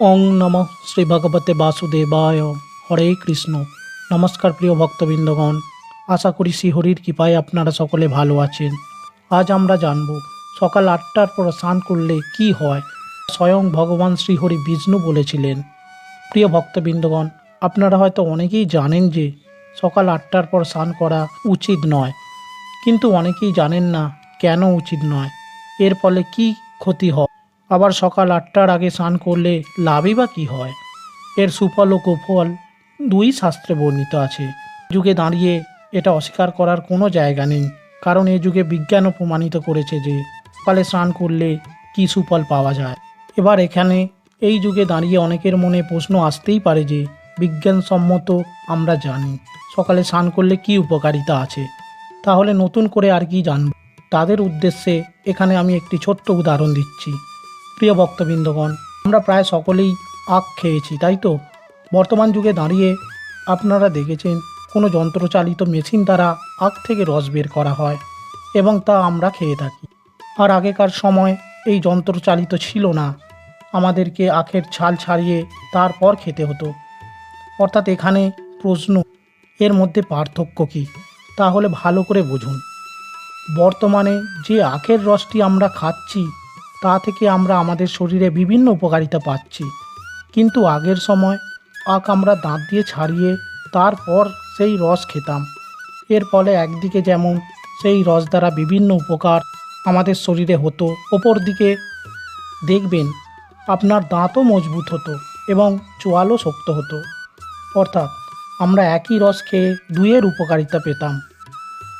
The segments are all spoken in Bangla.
ওং নম শ্রী ভগবতে বাসুদেবায় হরে কৃষ্ণ। নমস্কার প্রিয় ভক্তবৃন্দগণ। আশা করি শ্রীহরির কৃপায় আপনারা সকলে ভালো আছেন। আজ আমরা জানব, সকাল আটটার পর স্নান করলে কি হয়? স্বয়ং ভগবান শ্রীহরি বিষ্ণু বলেছিলেন। প্রিয় ভক্তবৃন্দগণ, আপনারা হয়তো অনেকেই জানেন যে, সকাল আটটার পর স্নান করা উচিত নয়। কিন্তু অনেকেই জানেন না কেন উচিত নয়। এর ফলে কি ক্ষতি হয়? আবার সকাল আটটার আগে স্নান করলে লাভই বা কী হয়? এর সুফল ও কুফল দুই শাস্ত্রে বর্ণিত আছে। যুগে দাঁড়িয়ে এটা অস্বীকার করার কোনো জায়গা নেই, কারণ এই যুগে বিজ্ঞানও প্রমাণিত করেছে যে সকালে স্নান করলে কী সুফল পাওয়া যায়। এবার এখানে এই যুগে দাঁড়িয়ে অনেকের মনে প্রশ্ন আসতেই পারে যে বিজ্ঞানসম্মত আমরা জানি সকালে স্নান করলে কী উপকারিতা আছে। তাহলে নতুন করে আর কি জানব? তাদের উদ্দেশ্যে এখানে আমি একটি ছোট্ট উদাহরণ দিচ্ছি। প্রিয় ভক্তবৃন্দগণ, আমরা প্রায় সকলেই আখ খেয়েছি, তাই তো? বর্তমান যুগে দাঁড়িয়ে আপনারা দেখেছেন কোনো যন্ত্রচালিত মেশিন দ্বারা আখ থেকে রস বের করা হয় এবং তা আমরা খেয়ে থাকি। আর আগেকার সময় এই যন্ত্রচালিত ছিল না। আমাদেরকে আখের ছাল ছাড়িয়ে তারপর খেতে হতো। অর্থাৎ এখানে প্রশ্ন, এর মধ্যে পার্থক্য কী? তাহলে ভালো করে বুঝুন। বর্তমানে যে আখের রসটি আমরা খাচ্ছি তা থেকে আমরা আমাদের শরীরে বিভিন্ন উপকারিতা পাচ্ছি। কিন্তু আগের সময় আখ আমরা দাঁত দিয়ে ছাড়িয়ে তারপর সেই রস খেতাম। এর ফলে একদিকে যেমন সেই রস দ্বারা বিভিন্ন উপকার আমাদের শরীরে হতো ওপর দিকে দেখবেন আপনার দাঁতও মজবুত হতো এবং চোয়ালও শক্ত হতো। অর্থাৎ আমরা একই রস খেয়ে দুইয়ের উপকারিতা পেতাম।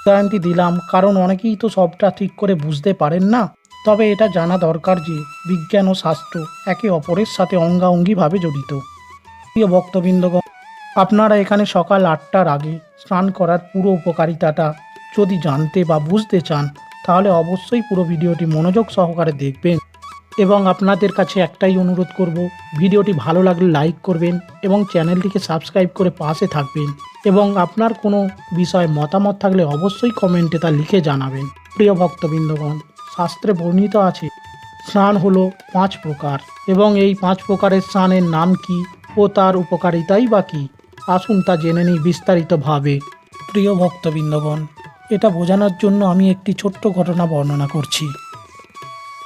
উদাহরণটি দিলাম, কারণ অনেকেই তো সবটা ঠিক করে বুঝতে পারেন না। তবে এটা জানা দরকার যে বিজ্ঞান ও শাস্ত্র একে অপরের সাথে অঙ্গাঅঙ্গিভাবে জড়িত। প্রিয় ভক্তবৃন্দগণ, আপনারা এখানে সকাল আটটার আগে স্নান করার পুরো উপকারিতাটা যদি জানতে বা বুঝতে চান, তাহলে অবশ্যই পুরো ভিডিওটি মনোযোগ সহকারে দেখবেন এবং আপনাদের কাছে একটাই অনুরোধ করব, ভিডিওটি ভালো লাগলে লাইক করবেন এবং চ্যানেলটিকে সাবস্ক্রাইব করে পাশে থাকবেন এবং আপনার কোনো বিষয়ে মতামত থাকলে অবশ্যই কমেন্টে তা লিখে জানাবেন। প্রিয় ভক্তবৃন্দগণ শাস্ত্রে বর্ণিত আছে, স্নান হলো পাঁচ প্রকার, এবং এই পাঁচ প্রকারের স্নানের নাম কি ও তার উপকারিতাই বা কী? আসুন তা জেনে নিই বিস্তারিতভাবে। প্রিয় ভক্তবৃন্দগণ, এটা বোঝানোর জন্য আমি একটি ছোট্ট ঘটনা বর্ণনা করছি।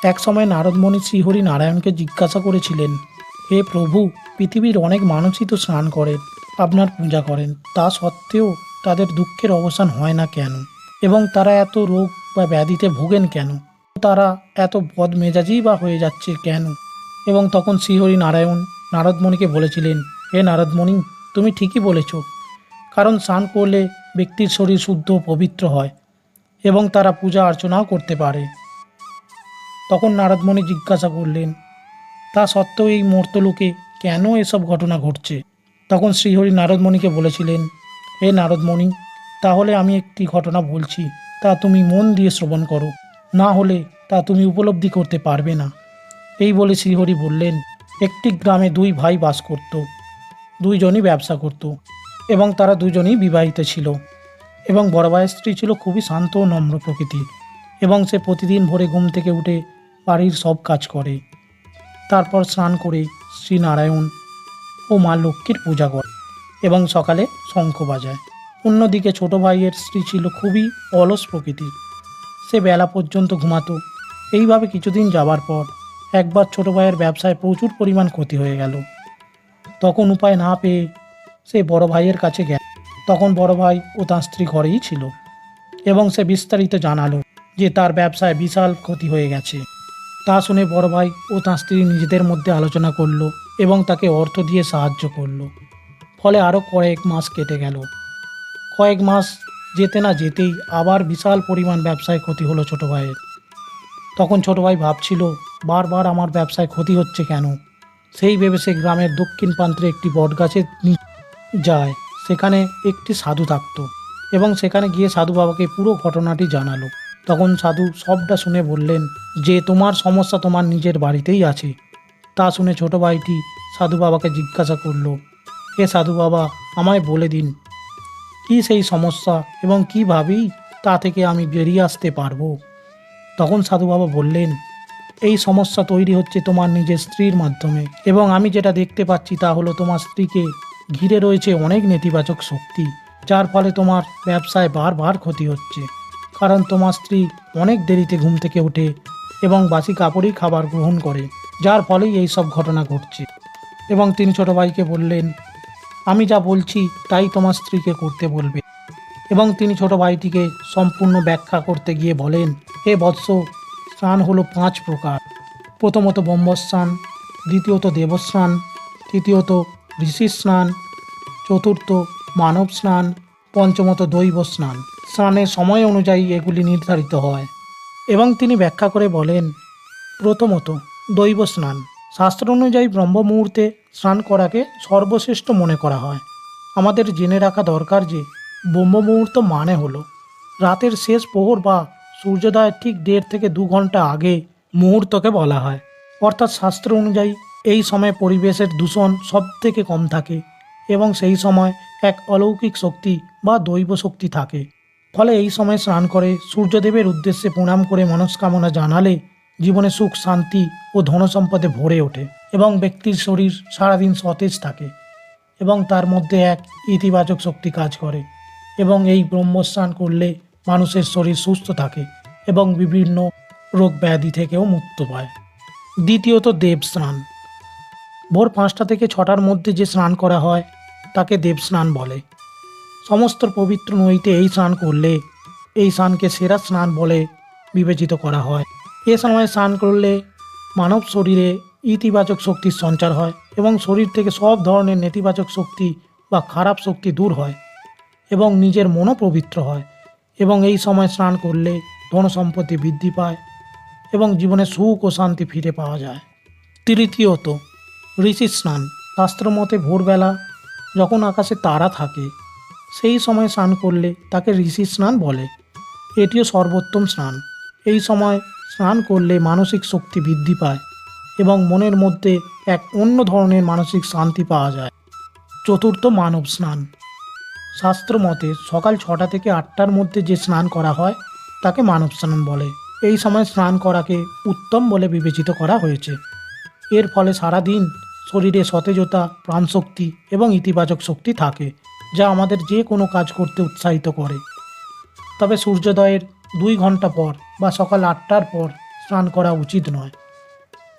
এক সময় নারদমণি শ্রীহরি নারায়ণকে জিজ্ঞাসা করেছিলেন, হে প্রভু, পৃথিবীর অনেক মানুষই তো স্নান করেন আপনার পূজা করেন, তা সত্ত্বেও তাদের দুঃখের অবসান হয় না কেন? এবং তারা এত রোগ বা ব্যাধিতে ভোগেন কেন? তারা এত বদমেজাজি বা হয়ে যাচ্ছে কেন? এবং তখন শ্রীহরি নারায়ণ নারদমণিকে বলেছিলেন, হে নারদমণি, তুমি ঠিকই বলেছ। কারণ স্নান করলে ব্যক্তির শরীর শুদ্ধ পবিত্র হয় এবং তারা পূজা অর্চনাও করতে পারে। তখন নারদমণি জিজ্ঞাসা করলেন, তা সত্ত্বেও এই মর্তলোকে কেন এসব ঘটনা ঘটছে? তখন শ্রীহরি নারদমণিকে বলেছিলেন, হে নারদমণি, তাহলে আমি একটি ঘটনা বলছি। তা তুমি মন দিয়ে শ্রবণ করো। না হলে তা তুমি উপলব্ধি করতে পারবে না। এই বলে শ্রীহরি বললেন, একটি গ্রামে দুই ভাই বাস করত, দুইজনই ব্যবসা করত এবং তারা দুজনেই বিবাহিত ছিল এবং বড় ভাইয়ের স্ত্রী ছিল খুবই শান্ত ও নম্র প্রকৃতির এবং সে প্রতিদিন ভোরে ঘুম থেকে উঠে বাড়ির সব কাজ করে। তারপর স্নান করে শ্রীনারায়ণ ও মা লক্ষ্মীর পূজা করে এবং সকালে শঙ্খ বাজায়। অন্যদিকে ছোট ভাইয়ের স্ত্রী ছিল খুবই অলস প্রকৃতির সে বেলা পর্যন্ত ঘুমাতো। এইভাবে কিছুদিন যাবার পর একবার ছোট ভাইয়ের ব্যবসায় প্রচুর পরিমাণ ক্ষতি হয়ে গেল। তখন উপায় না পেয়ে সে বড় ভাইয়ের কাছে গেল। তখন বড় ভাই ও তার স্ত্রী ঘরেই ছিল এবং সে বিস্তারিত জানালো যে তার ব্যবসায় বিশাল ক্ষতি হয়ে গেছে। তা শুনে বড় ভাই ও তার স্ত্রী নিজেদের মধ্যে আলোচনা করল এবং তাকে অর্থ দিয়ে সাহায্য করল। ফলে আরও কয়েক মাস কেটে গেল। কয়েক মাস যেতে না যেতেই আবার বিশাল পরিমাণ ব্যবসায় ক্ষতি হলো ছোট ভাইয়ের। তখন ছোট ভাই ভাবছিল, বারবার আমার ব্যবসায় ক্ষতি হচ্ছে কেন? সেই ভেবে সে গ্রামের দক্ষিণ প্রান্তে একটি বটগাছের যায়। সেখানে একটি সাধু থাকতো এবং সেখানে গিয়ে সাধু বাবাকে পুরো ঘটনাটি জানালো। তখন সাধু সবটা শুনে বললেন, যে তোমার সমস্যা তোমার নিজের বাড়িতেই আছে। তা শুনে ছোট ভাইটি সাধু বাবাকে জিজ্ঞাসা করল হে সাধু বাবা, আমায় বলে দিন কি সেই সমস্যা এবং কীভাবেই তা থেকে আমি বেরিয়ে আসতে পারব? তখন সাধু বাবা বললেন, এই সমস্যা তৈরি হচ্ছে তোমার নিজের স্ত্রীর মাধ্যমে এবং আমি যেটা দেখতে পাচ্ছি তা হলো তোমার স্ত্রীকে ঘিরে রয়েছে অনেক নেতিবাচক শক্তি, যার ফলে তোমার ব্যবসায় বারবার ক্ষতি হচ্ছে। কারণ তোমার স্ত্রী অনেক দেরিতে ঘুম থেকে ওঠে এবং বাসি কাপড়ই খাবার গ্রহণ করে, যার ফলেই এই সব ঘটনা ঘটছে। এবং তিনি ছোট ভাইকে বললেন আমি যা বলছি তাই তোমার স্ত্রীকে করতে বলবে। এবং তিনি ছোট ভাইটিকে সম্পূর্ণ ব্যাখ্যা করতে গিয়ে বলেন, হে বৎস, স্নান হলো পাঁচ প্রকার। প্রথমত ব্রহ্মস্নান, দ্বিতীয়ত দেবস্নান, তৃতীয়ত ঋষি স্নান চতুর্থ মানব স্নান পঞ্চমত দৈব স্নান স্নানের সময় অনুযায়ী এগুলি নির্ধারিত হয়। এবং তিনি ব্যাখ্যা করে বলেন, প্রথমত দৈব স্নান শাস্ত্র অনুযায়ী ব্রহ্ম মুহূর্তে স্নান করাকে সর্বশ্রেষ্ঠ মনে করা হয়। আমাদের জেনে রাখা দরকার যে ব্রহ্ম মুহূর্ত মানে হলো, রাতের শেষ প্রহর বা সূর্যোদয়ের ঠিক দেড় থেকে দু ঘণ্টা আগে মুহূর্তকে বলা হয়। অর্থাৎ শাস্ত্র অনুযায়ী এই সময় পরিবেশের দূষণ সব থেকে কম থাকে এবং সেই সময় এক অলৌকিক শক্তি বা দৈব শক্তি থাকে। ফলে এই সময় স্নান করে সূর্যদেবের উদ্দেশ্যে প্রণাম করে মনস্কামনা জানালে জীবনে সুখ, শান্তি ও ধনসম্পদে ভরে ওঠে এবং ব্যক্তির শরীর সারাদিন সতেজ থাকে এবং তার মধ্যে এক ইতিবাচক শক্তি কাজ করে এবং এই ব্রহ্মস্নান করলে মানুষের শরীর সুস্থ থাকে এবং বিভিন্ন রোগ ব্যাধি থেকেও মুক্ত পায়। দ্বিতীয়ত দেব স্নান। ভোর পাঁচটা থেকে ছটার মধ্যে যে স্নান করা হয়, তাকে দেব স্নান বলে। সমস্ত পবিত্র নদীতে এই স্নান করলে এই স্নানকে সেরা স্নান বলে বিবেচিত করা হয়। এ সময় স্নান করলে মানব শরীরে ইতিবাচক শক্তির সঞ্চার হয় এবং শরীর থেকে সব ধরনের নেতিবাচক শক্তি বা খারাপ শক্তি দূর হয় এবং নিজের মনও পবিত্র হয় এবং এই সময় স্নান করলে ধন সম্পত্তি বৃদ্ধি পায় এবং জীবনে সুখ ও শান্তি ফিরে পাওয়া যায়। তৃতীয়ত, ঋষি স্নান। শাস্ত্র মতে ভোরবেলা যখন আকাশে তারা থাকে, সেই সময় স্নান করলে তাকে ঋষি স্নান বলে। এটিও সর্বোত্তম স্নান। এই সময় স্নান করলে মানসিক শক্তি বৃদ্ধি পায় এবং মনের মধ্যে এক অন্য ধরনের মানসিক শান্তি পাওয়া যায়। চতুর্থ মানব স্নান। শাস্ত্র মতে সকাল ছটা থেকে আটটার মধ্যে যে স্নান করা হয়, তাকে মানব স্নান বলে। এই সময় স্নান করাকে উত্তম বলে বিবেচিত করা হয়েছে। এর ফলে সারাদিন শরীরে সতেজতা, প্রাণশক্তি এবং ইতিবাচক শক্তি থাকে, যা আমাদের যে কোনো কাজ করতে উৎসাহিত করে। তবে সূর্যোদয়ের দুই ঘণ্টা পর বা সকাল আটটার পর স্নান করা উচিত নয়।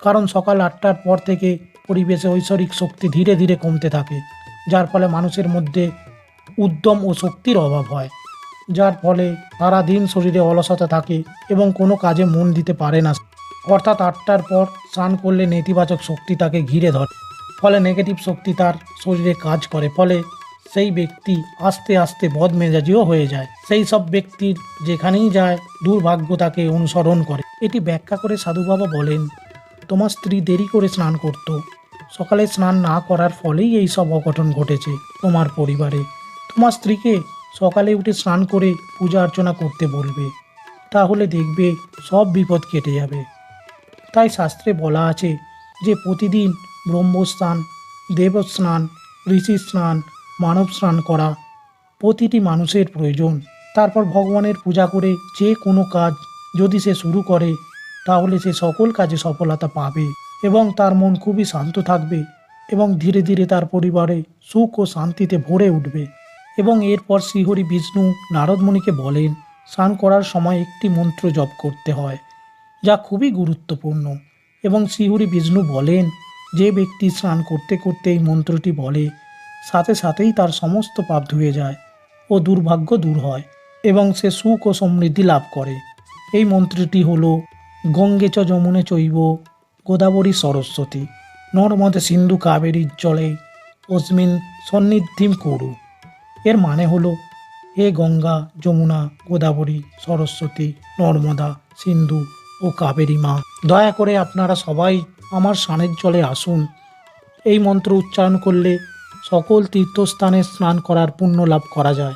কারণ সকাল আটটার পর থেকে পরিবেশে ঐশ্বরিক শক্তি ধীরে ধীরে কমতে থাকে, যার ফলে মানুষের মধ্যে উদ্যম ও শক্তির অভাব হয়, যার ফলে সারা দিন শরীরে অলসতা থাকে এবং কোনো কাজে মন দিতে পারে না। অর্থাৎ আটটার পর স্নান করলে নেতিবাচক শক্তি তাকে ঘিরে ধরে, ফলে নেগেটিভ শক্তি তার শরীরে কাজ করে, ফলে সেই ব্যক্তি আস্তে আস্তে বদমেজাজিও হয়ে যায়। সেই সব ব্যক্তির যেখানেই যায়, দুর্ভাগ্য তাকে অনুসরণ করে। এটি ব্যাখ্যা করে সাধু বাবা বলেন, তোমার স্ত্রী দেরি করে স্নান করত। সকালে স্নান না করার ফলেই এই সব অঘটন ঘটেছে তোমার পরিবারে। তোমার স্ত্রীকে সকালে উঠে স্নান করে পূজা অর্চনা করতে বলবে। তাহলে দেখবে সব বিপদ কেটে যাবে। তাই শাস্ত্রে বলা আছে যে প্রতিদিন ব্রহ্মস্নান দেবস্নান ঋষি স্নান মানব স্নান করা প্রতিটি মানুষের প্রয়োজন। তারপর ভগবানের পূজা করে যে কোনো কাজ যদি সে শুরু করে, তাহলে সে সকল কাজে সফলতা পাবে এবং তার মন খুবই শান্ত থাকবে এবং ধীরে ধীরে তার পরিবারে সুখ ও শান্তিতে ভরে উঠবে এবং এরপর শ্রীহরি বিষ্ণু নারদমণিকে বলেন, স্নান করার সময় একটি মন্ত্র জপ করতে হয়, যা খুবই গুরুত্বপূর্ণ এবং শ্রীহরি বিষ্ণু বলেন, যে ব্যক্তি স্নান করতে করতে এই মন্ত্রটি বলে সাথে সাথেই তার সমস্ত পাপ ধুয়ে যায় ও দুর্ভাগ্য দূর হয় এবং সে সুখ ও সমৃদ্ধি লাভ করে। এই মন্ত্রটি হল, গঙ্গে চ যমুনে চৈব, গোদাবরী সরস্বতী, নর্মদে সিন্ধু কাবেরীর জলে অস্মিন সন্নিধিম করু। এর মানে হলো, হে গঙ্গা, যমুনা, গোদাবরী, সরস্বতী, নর্মদা, সিন্ধু ও কাবেরী মা, দয়া করে আপনারা সবাই আমার স্নানের জলে আসুন। এই মন্ত্র উচ্চারণ করলে সকল তীর্থস্থানে স্নান করার পুণ্য লাভ করা যায়।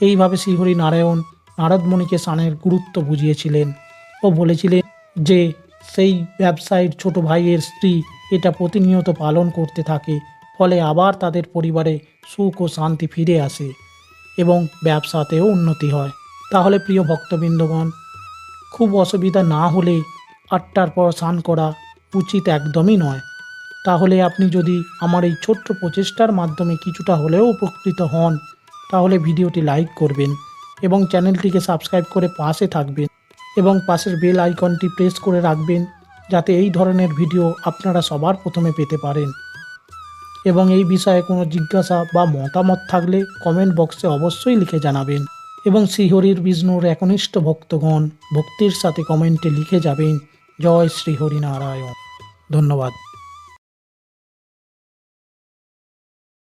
এইভাবে শ্রীহরি নারায়ণ নারদমণিকে স্নানের গুরুত্ব বুঝিয়েছিলেন ও বলেছিলেন যে, সেই ব্যবসায়ীর ছোট ভাইয়ের স্ত্রী এটা প্রতিনিয়ত পালন করতে থাকে, ফলে আবার তাদের পরিবারে সুখ ও শান্তি ফিরে আসে এবং ব্যবসাতেও উন্নতি হয়। তাহলে প্রিয় ভক্তবৃন্দগণ, খুব অসুবিধা না হলে আটটার পর স্নান করা উচিত একদমই নয়। তাহলে আপনি যদি আমার এই ছোট্ট প্রচেষ্টার মাধ্যমে কিছুটা হলেও উপকৃত হন, তাহলে ভিডিওটি লাইক করবেন এবং চ্যানেলটিকে সাবস্ক্রাইব করে পাশে থাকবেন এবং পাশের বেল আইকনটি প্রেস করে রাখবেন যাতে এই ধরনের ভিডিও আপনারা সবার প্রথমে পেতে পারেন। এবং এই বিষয়ে কোনো জিজ্ঞাসা বা মতামত থাকলে কমেন্ট বক্সে অবশ্যই লিখে জানাবেন এবং শ্রীহরির বিষ্ণুর একনিষ্ঠ ভক্তগণ ভক্তির সাথে কমেন্টে লিখে যাবেন, জয় শ্রী হরিনারায়ণ ধন্যবাদ।